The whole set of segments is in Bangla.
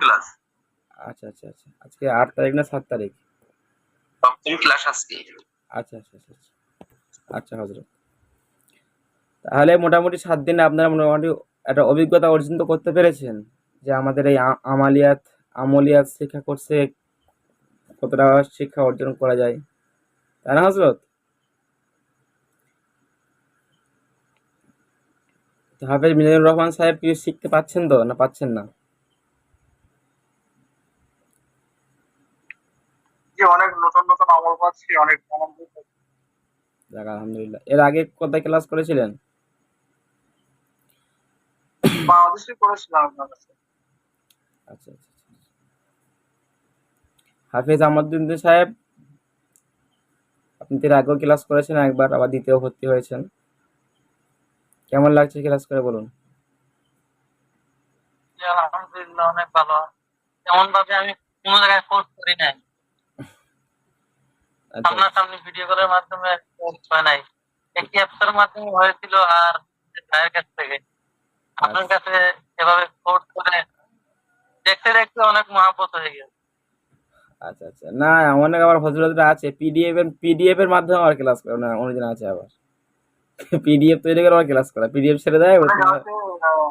ক্লাস আচ্ছা আচ্ছা আচ্ছা। আজকে আট তারিখ না সাত তারিখ? সপ্তম ক্লাস আজকে। আচ্ছা আচ্ছা আচ্ছা আচ্ছা। আচ্ছা হজরত। তাহলে মোটামুটি সাত দিনে আপনারা মোটামুটি একটা অভিজ্ঞতা অর্জন তো করতে পেরেছেন যে আমাদের এই আমালিয়াত আমলিয়াত শিক্ষা কোর্সে কতটা শিক্ষা অর্জন করা যায়। তাই না হজরত? হাফেজ মিজানুর রহমান সাহেব কি শিখতে পাচ্ছেন তো না পাচ্ছেন না? যে অনেক নতুন নতুন আমল পাচ্ছি অনেক আনন্দ যাক আলহামদুলিল্লাহ। এর আগে কোথায় ক্লাস করেছিলেন? বাংলাদেশে করেছিলাম আপনার কাছে আচ্ছা আচ্ছা আচ্ছা। হাফিজ আহমদুদ্দিন সাহেব আপনি তো এর আগেও ক্লাস করেছেন একবার আবার দ্বিতীয় ভর্তি হয়েছেন। কেমন লাগছে ক্লাস করে বলুন? আলহামদুলিল্লাহ অনেক ভালো। এমন ভাবে আমি কোনো জায়গায় কোর্স করি নাই। আচ্ছা সামনাসামনি ভিডিও কলের মাধ্যমে হয় নাই একটি অ্যাপসের মাধ্যমে হয়েছিল আর ভাইয়ের কাছ থেকে। আপনার আচ্ছা। কাছে এভাবে করে দেখতে দেখতে অনেক মহাব্বত হয়ে গেছে আচ্ছা আচ্ছা। না অনেক আবার হজরতরা আছে। পিডিএফ এর পিডিএফ এর মাধ্যমে ক্লাস করে। না অনেকজন আছে আবার। পিডিএফ তৈরি করে ক্লাস করা। পিডিএফ ছেড়ে দেয় ওটা অনেকে আছে আহ,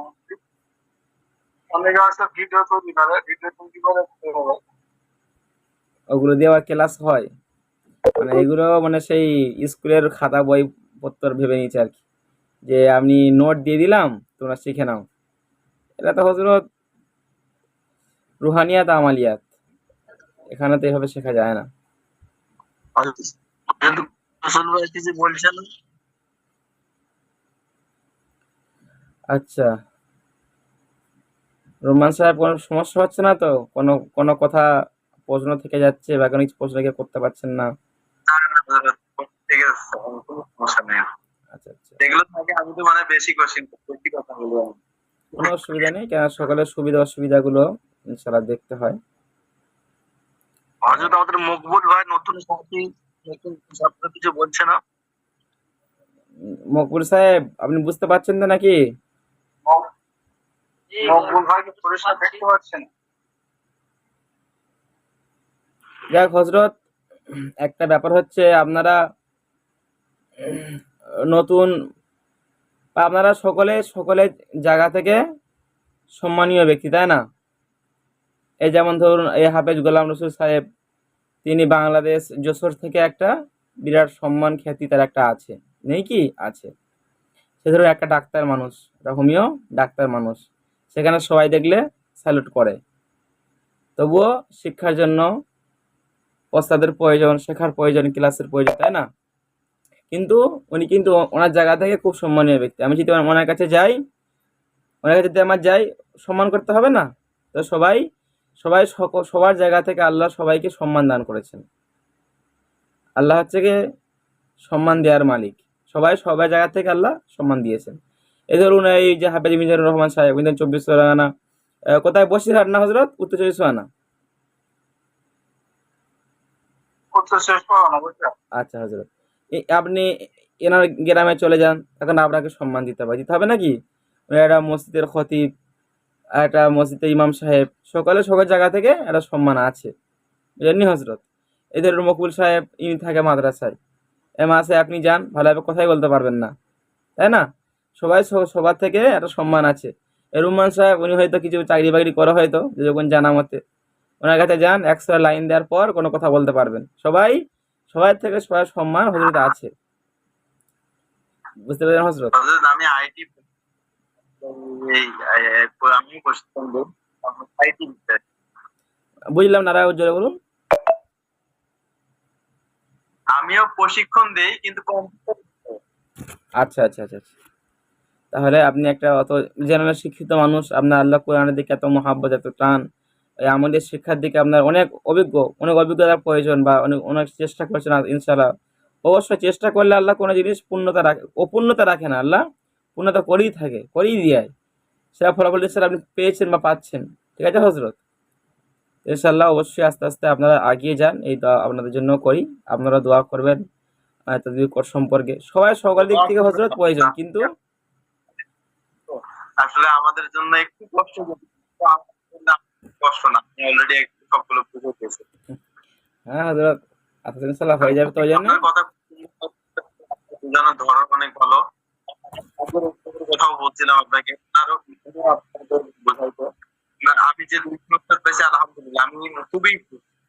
অনেকে আছে ভিডিও তৈরি করে ভিডিও তৈরি করে করে। ওগুলো দিয়ে আবার ক্লাস হয়। মানে এগুলো মানে সেই স্কুলের খাতা বই পত্র ভেবে নিয়েছে আর কি। যে আমি নোট দিয়ে দিলাম, তোমরা শিখে নাও। এটা তো হজরত রুহানিয়াত আমালিয়াত। এখানে তো এভাবে শেখা যায় না। আচ্ছা। রোমান সাহেব কোনো সমস্যা হচ্ছে না তো? কোনো কোনো কথা প্রশ্ন থেকে যাচ্ছে বা কোনো কিছু প্রশ্ন করতে পারছেন না? ঠিক আছে কোনো সমস্যা নেই। আচ্ছা আচ্ছা। এগুলো থাকে আমি তো মানে বেশি কোশ্চেন বেশি কথা বলব কোনো অসুবিধা নেই কেন সুবিধা অসুবিধাগুলো দেখতে হয়। আমাদের মকবুল ভাই নতুন সাথী নতুন ছাত্র কিছু বলছে না। মকবুল সাহেব আপনি বুঝতে পারছেন তো নাকি? মকবুল ভাইকে পরিষ্কার দেখতে পাচ্ছেন? যাক হজরত একটা ব্যাপার হচ্ছে আপনারা নতুন আপনারা সকলে সকলে জায়গা থেকে সম্মানীয় ব্যক্তি, তাই না? এই যেমন ধরুন, এই হাফেজ গোলাম রসুল সাহেব, তিনি বাংলাদেশ, যশোর থেকে একটা বিরাট সম্মান খ্যাতি তার একটা আছে। নেই কি? আছে। সে ধরুন একটা ডাক্তার মানুষ হোমিও ডাক্তার মানুষ। সেখানে সবাই দেখলে স্যালুট করে। তবুও শিক্ষার জন্য, ওস্তাদের প্রয়োজন, শেখার প্রয়োজন, ক্লাসের প্রয়োজন, তাই না? কিন্তু উনি কিন্তু ওনার জায়গা থেকে খুব সম্মানীয় ব্যক্তি। আমি যদি ওনার কাছে যাই ওনার কাছে যদি আমার যাই সম্মান করতে হবে না? তো সবাই সবাই সক- সবার জায়গা থেকে আল্লাহ সবাইকে সম্মান দান করেছেন। আল্লাহ হচ্ছে গিয়ে সম্মান দেওয়ার মালিক। সবাই সবার জায়গা থেকে আল্লাহ সম্মান দিয়েছেন। এই ধরুন এই যে হাফেজ মিজানুর রহমান সাহেব উনি চব্বিশ পরগনা কোথায় বসিরহাট না হজরত? উত্তর চব্বিশ পরগনা। করতে শেষ করো না বুঝছ আচ্ছা হজরত। আপনি এনার গ্রামে চলে যান, তখন আপনাকে সম্মান দিতে হবে। দিতে হবে নাকি একটা মসজিদের খতিব একটা মসজিদের ইমাম সাহেব, সকালে সকল জায়গা থেকে একটা সম্মান আছে। বুঝলেন হজরত ধরুন মকবুল সাহেব, ইনি থাকে মাদ্রাসায়। এ মাসে আপনি যান, ভালোভাবে কথাই বলতে পারবেন না। তাই না? সবাই সবার থেকে একটা সম্মান আছে। এ রুমান সাহেব, উনি হয়তো কিছু চাকরি বাকরি করা হয়তো যখন জানা মতে। ওনার কাছে যান একশো লাইন দেওয়ার পর কোনো কথা বলতে পারবেন। সবাই সবার থেকে সবার সম্মান হজরত আছে। বুঝতে পেরেছেন হজরত? আমি আইটি আমি বুঝলাম নারায়ণ জোরে বলুন। আমিও প্রশিক্ষণ দেই কিন্তু আচ্ছা আচ্ছা আচ্ছা আচ্ছা। তাহলে আপনি একটা অত জেনারেল শিক্ষিত মানুষ আপনার আল্লাহ কোরআনের দিকে এত মহাব্বত এত টান। আমাদের শিক্ষার দিকে আপনার অনেক অভিজ্ঞ, অনেক অভিজ্ঞতার প্রয়োজন বা অনেক অনেক চেষ্টা করছেন ইনশাল্লাহ অবশ্যই চেষ্টা করলে আল্লাহ কোনো জিনিস পূর্ণতা রাখে, অপূর্ণতা রাখে না আল্লাহ। পূর্ণতা করেই থাকে, করেই দেয় সেটা ফলাফল স্যার আপনি পেয়েছেন বা পাচ্ছেন। ঠিক আছে হজরত? ইনশাল্লাহ অবশ্যই আস্তে আস্তে আপনারা এগিয়ে যান, এই আপনাদের জন্য করি। আপনারা দোয়া করবেন কর সম্পর্কে। সবাই সকল দিক থেকে হজরত প্রয়োজন, কিন্তু আসলে আমাদের জন্য একটু কষ্ট কষ্ট সবগুলো বুঝে গেছে। হ্যাঁ ইনশাল্লাহ হয়ে যাবে তো ওই জন্য। আপনার কথা বোঝানোর ধরন অনেক ভালো। আপনার কথাও বলছিলাম আপনাকে আরও আপনাদের বোঝাইতো। আমি যে পেয়েছি আলহামদুলিল্লাহ আমি খুবই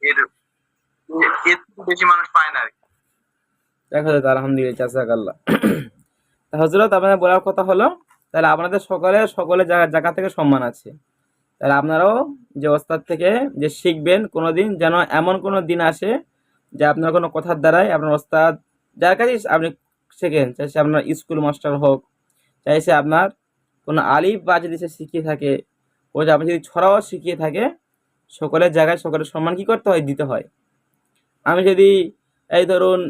এর এর বেশি মানুষ পায় না আর কি। দেখো আলহামদুলিল্লাহ হজরত আপনাদের বলার কথা হলো তাহলে আপনাদের সকলে সকলে জায়গা থেকে সম্মান আছে। তাহলে আপনারাও যে ওস্তাদ থেকে যে শিখবেন কোনো দিন যেন এমন কোনো দিন আসে যে আপনার কোনো কথার দ্বারাই আপনার ওস্তাদ যার কাছেই আপনি শেখেন, চাই সে আপনার স্কুল মাস্টার হোক, চাই সে আপনার কোনো আলিফ বা যদি সে শিখিয়ে থাকে, ও যে আপনি যদি ছড়াও শিখিয়ে থাকে, সকলের জায়গায় সকলের সম্মান কী করতে হয়? দিতে হয়। আমি যদি এই ধরুন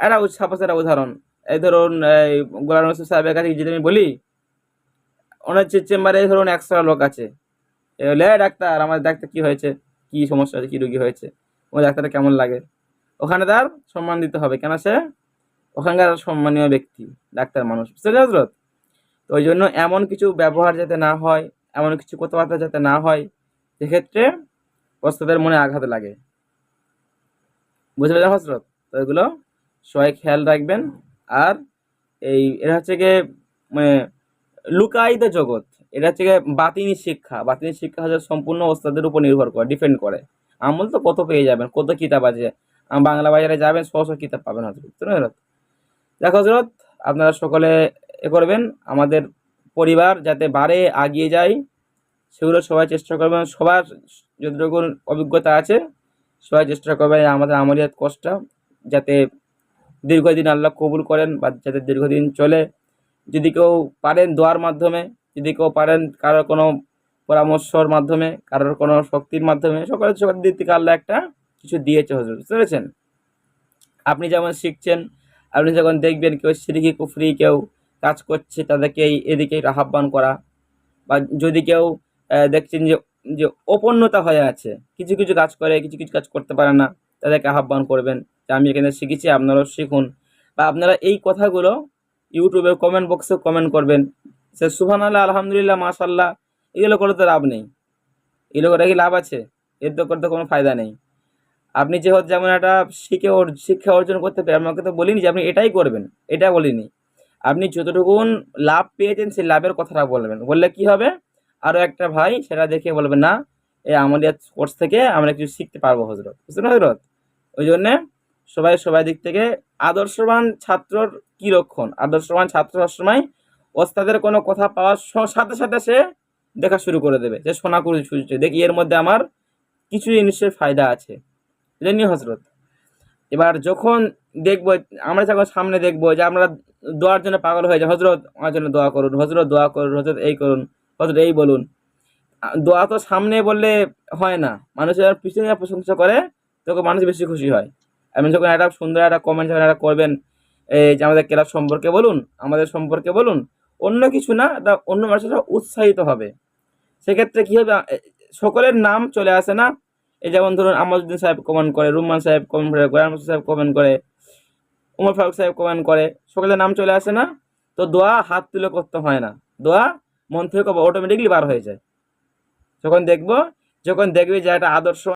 একটা সাপোজ একটা উদাহরণ, এই ধরুন এই গোলাম সাহেবের কাছে যদি আমি বলি, ওনার চেম্বারে ধরুন একশো লোক আছে বলে ডাক্তার আমার ডাক্তার কী হয়েছে? কী সমস্যা আছে কী রুগী হয়েছে? ও ডাক্তারটা কেমন লাগে? ওখানে তার সম্মান দিতে হবে। কেন সে? ওখানকার সম্মানীয় ব্যক্তি, ডাক্তার মানুষ। বুঝতে হজরত? তো ওই জন্য এমন কিছু ব্যবহার যাতে না হয়, এমন কিছু কথাবার্তা যাতে না হয়, সেক্ষেত্রে ওস্তাদের মনে আঘাত লাগে। বুঝতে পারছেন হজরত? তো এগুলো সবাই খেয়াল রাখবেন। আর এই এটা হচ্ছে গিয়ে মানে লুকায়িত জগৎ। এটা হচ্ছে বাতিনি শিক্ষা। বাতিনি শিক্ষা হচ্ছে সম্পূর্ণ ওস্তাদের উপর নির্ভর করে ডিপেন্ড করে। আমল তো কত পেয়ে যাবেন, কত কিতাব আছে? বাংলা বাজারে যাবেন, শ শ কিতাব পাবেন হজরত দেখো হজরত আপনারা সকলে এ করবেন। আমাদের পরিবার যাতে বারে আগিয়ে যায়, সেগুলো সবাই চেষ্টা করবেন। সবার যতটুকু অভিজ্ঞতা আছে, সবাই চেষ্টা করবেন আমাদের আমলিয়াত কষ্টটা যাতে দীর্ঘদিন আল্লাহ কবুল করেন বা যাতে দীর্ঘদিন চলে। যদি কেউ পারেন দোয়ার মাধ্যমে যদি কেউ পারেন কারোর কোনো পরামর্শর মাধ্যমে, কারোর কোনো শক্তির মাধ্যমে, সকলের সকলের দিক থেকে আল্লাহ একটা কিছু দিয়েছে হজুর বুঝতে পেরেছেন? আপনি যেমন শিখছেন, আপনি যখন দেখবেন কেউ সিরিকি, কুফরি, কেউ কাজ করছে, তাদেরকে এদিকে আহ্বান করা, বা যদি কেউ দেখছেন যে যে অপন্নতা হয়ে আছে, কিছু কিছু কাজ করে, কিছু কিছু কাজ করতে পারে না, তাদেরকে আহ্বান করবেন যে, আমি এখানে শিখেছি, আপনারাও শিখুন। বা আপনারা এই কথাগুলো ইউটিউবে কমেন্ট বক্সে কমেন্ট করবেন সে সুহান আল্লাহ আলহামদুলিল্লাহ মাশাল্লাহ এগুলো করে তো লাভ নেই। এগুলো করে কি লাভ আছে? এর তো করতে কোনো ফায়দা নেই। আপনি যে হচ্ছে যেমন একটা শিখে শিক্ষা অর্জন করতে পারেন, আমাকে তো বলিনি যে আপনি এটাই করবেন, এটা বলিনি। আপনি যতটুকুন লাভ পেয়েছেন, সেই লাভের কথাটা বলবেন। বললে কি হবে? আরও একটা ভাই, সেটা দেখে বলবে না এই আমাদের কোর্স থেকে আমরা কিছু শিখতে পারব হজরত বুঝতে না হজরত ওই জন্যে সবাই সবাই দিক থেকে আদর্শবান ছাত্রর কী লক্ষণ? আদর্শবান ছাত্র সবসময় ওস্তাদের কোনো কথা পাওয়ার সাথে সাথে সে দেখা শুরু করে দেবে যে শোনা করে শুনছে দেখি এর মধ্যে আমার কিছু জিনিসের ফায়দা আছে। জানি হজরত এবার যখন দেখব, আমরা যখন সামনে দেখব যে আমরা দোয়ার জন্য পাগল হয়ে যায় হজরত আমার জন্য দোয়া করুন হজরত দোয়া করুন হজরত এই করুন হজরত এই বলুন। দোয়া তো সামনে বললে হয় না। মানুষের পিছনে প্রশংসা করে, তখন মানুষ বেশি খুশি হয়। আপনি যখন একটা সুন্দর একটা কমেন্ট যখন একটা করবেন, এই যে আমাদের ক্লাব সম্পর্কে বলুন, আমাদের সম্পর্কে বলুন অন্য কিছু না এটা অন্য মানুষেরা উৎসাহিত হবে। সেক্ষেত্রে কী হবে? সকলের নাম চলে আসে না? এই যেমন ধরুন আমাজুদ্দিন সাহেব কমেন্ট করে, রুম্মান সাহেব কমেন্ট করে, গোলাম সাহেব কমেন্ট করে, উমর ফারুক সাহেব কমেন্ট করে, সকলের নাম চলে আসে না? তো দোয়া হাত তুলে করতে হয় না। দোয়া মন থেকে অটোমেটিকলি বার হয়ে যায়। যখন দেখব, যখন দেখবি যে একটা আদর্শ